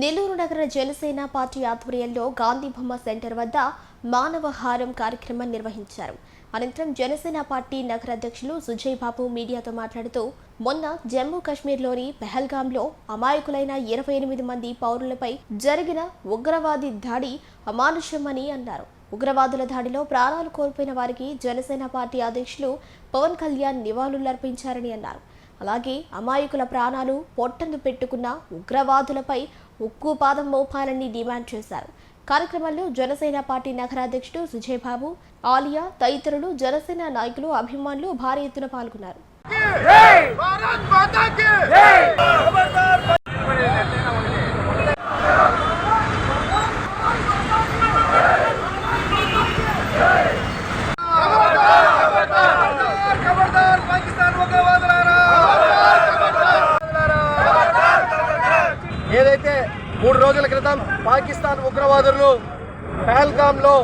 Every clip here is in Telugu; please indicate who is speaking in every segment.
Speaker 1: నెల్లూరు నగర జనసేన పార్టీ ఆధ్వర్యంలో గాంధీ బొమ్మ సెంటర్ వద్ద మానవహారం కార్యక్రమం నిర్వహించారు. అనంతరం జనసేన పార్టీ నగర అధ్యక్షులు సుజయ్ బాబు మీడియాతో మాట్లాడుతూ మొన్న జమ్మూ కాశ్మీర్లోని పెహల్గాంలో అమాయకులైన ఇరవై ఎనిమిది మంది పౌరులపై జరిగిన ఉగ్రవాది దాడి అమానుష్యమని అన్నారు. ఉగ్రవాదుల దాడిలో ప్రాణాలు కోల్పోయిన వారికి జనసేన పార్టీ అధ్యక్షులు పవన్ కళ్యాణ్ నివాళులర్పించారని అన్నారు. అలాగే అమాయకుల ప్రాణాలు పొట్టను పెట్టుకున్న ఉగ్రవాదులపై ఉక్కు పాదం మోపాలని డిమాండ్ చేశారు. కార్యక్రమంలో జనసేన పార్టీ నగరాధ్యక్షుడు సుజయ్ బాబు ఆలియా తదితరులు జనసేన నాయకులు అభిమానులు భారీ ఎత్తున పాల్గొన్నారు.
Speaker 2: మూడు రోజుల క్రితం పాకిస్తాన్ ఉగ్రవాదులు పహల్గామ్లో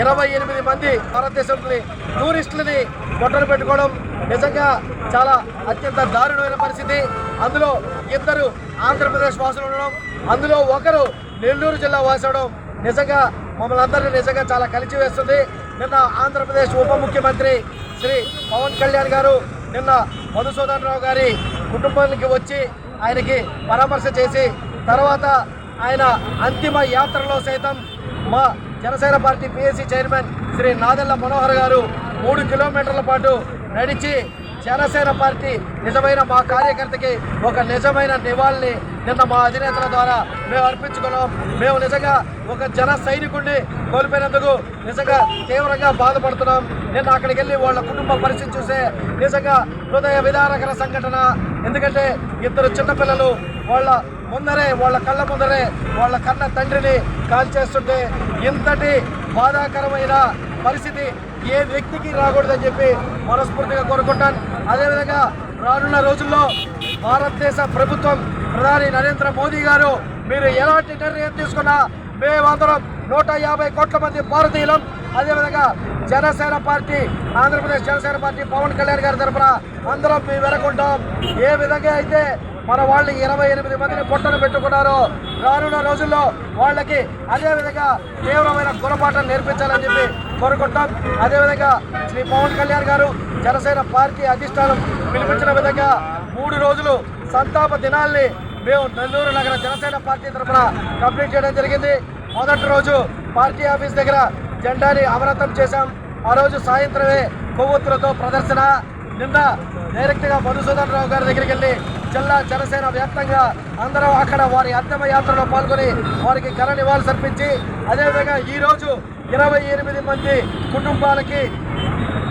Speaker 2: ఇరవై ఎనిమిది మంది భారతదేశంలోని టూరిస్టులని పొట్టలు పెట్టుకోవడం నిజంగా చాలా అత్యంత దారుణమైన పరిస్థితి. అందులో ఇద్దరు ఆంధ్రప్రదేశ్ వాసులు ఉండడం అందులో ఒకరు నెల్లూరు జిల్లా వాసడం నిజంగా మమ్మల్ని అందరినీ నిజంగా చాలా కలిసి వేస్తుంది నిన్న ఆంధ్రప్రదేశ్ ఉప ముఖ్యమంత్రి శ్రీ పవన్ కళ్యాణ్ గారు నిన్న మధుసూదన్ రావు గారి కుటుంబానికి వచ్చి ఆయనకి పరామర్శ చేసి తర్వాత ఆయన అంతిమ యాత్రలో సైతం మా Janasena party PSC chairman Shri Nadendla Manohar గారు మూడు కిలోమీటర్ల పాటు నడిచి జనసేన పార్టీ నిజమైన మా కార్యకర్తకి ఒక నిజమైన నివాళిని నిన్న మా అధినేతల ద్వారా మేము అర్పించుకున్నాం. మేము నిజంగా ఒక జన సైనికుడిని కోల్పోయినందుకు నిజంగా తీవ్రంగా బాధపడుతున్నాం. నిన్న అక్కడికి వెళ్ళి వాళ్ళ కుటుంబ పరిస్థితి చూసే నిజంగా హృదయ విధానకర సంఘటన. ఎందుకంటే ఇద్దరు చిన్నపిల్లలు వాళ్ళ ముందరే వాళ్ళ కళ్ళ ముందరే వాళ్ళ కన్న తండ్రిని కాల్ చేస్తుంటే ఇంతటి బాధాకరమైన పరిస్థితి ఏ వ్యక్తికి రాకూడదని చెప్పి మనస్ఫూర్తిగా కోరుకుంటాను. అదేవిధంగా రానున్న రోజుల్లో భారతదేశ ప్రభుత్వం ప్రధాని నరేంద్ర మోదీ గారు మీరు ఎలాంటి నిర్ణయం తీసుకున్నా మేమందరం నూట యాభై కోట్ల మంది భారతీయులం. అదేవిధంగా జనసేన పార్టీ ఆంధ్రప్రదేశ్ జనసేన పార్టీ పవన్ కళ్యాణ్ గారి తరఫున అందరం మేము వెనకుంటాం. ఏ విధంగా అయితే మన వాళ్ళు ఇరవై ఎనిమిది మందిని పొట్టను పెట్టుకున్నారో. రానున్న రోజుల్లో వాళ్ళకి అదేవిధంగా తీవ్రమైన గుణపాఠం నేర్పించాలని చెప్పి కోరుకుంటాం. అదేవిధంగా శ్రీ పవన్ కళ్యాణ్ గారు జనసేన పార్టీ అధిష్టానం పిలిపించిన విధంగా మూడు రోజులు సంతాప దినాల్ని మేము నెల్లూరు నగర జనసేన పార్టీ తరఫున కంప్లీట్ చేయడం జరిగింది. మొదటి రోజు పార్టీ ఆఫీస్ దగ్గర జెండాని అవరతం చేశాం. ఆ రోజు సాయంత్రమే కొవ్వొత్తులతో ప్రదర్శన. నిన్న డైరెక్ట్గా మధుసూదన్ రావు గారి దగ్గరికి వెళ్ళి జిల్లా జనసేన వ్యాప్తంగా అందరం అక్కడ వారి అంతిమ యాత్రలో పాల్గొని వారికి ఘన నివాళులు సమర్పించి అదేవిధంగా ఈరోజు ఇరవై ఎనిమిది మంది కుటుంబాలకి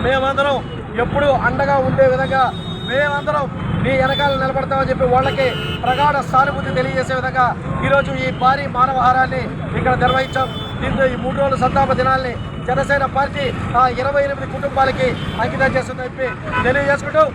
Speaker 2: మేమందరం ఎప్పుడూ అండగా ఉండే విధంగా మేమందరం మీ వెనకాల నిలబడతామని చెప్పి వాళ్ళకి ప్రగాఢ సానుభూతి తెలియజేసే విధంగా ఈరోజు ఈ భారీ మానవహారాన్ని ఇక్కడ నిర్వహించాం. దీంతో ఈ మూడు రోజుల సంతాప దినాల్ని జనసేన పార్టీ ఆ ఇరవై ఎనిమిది కుటుంబాలకి అంకితం చేస్తుందని చెప్పి తెలియజేసుకుంటూ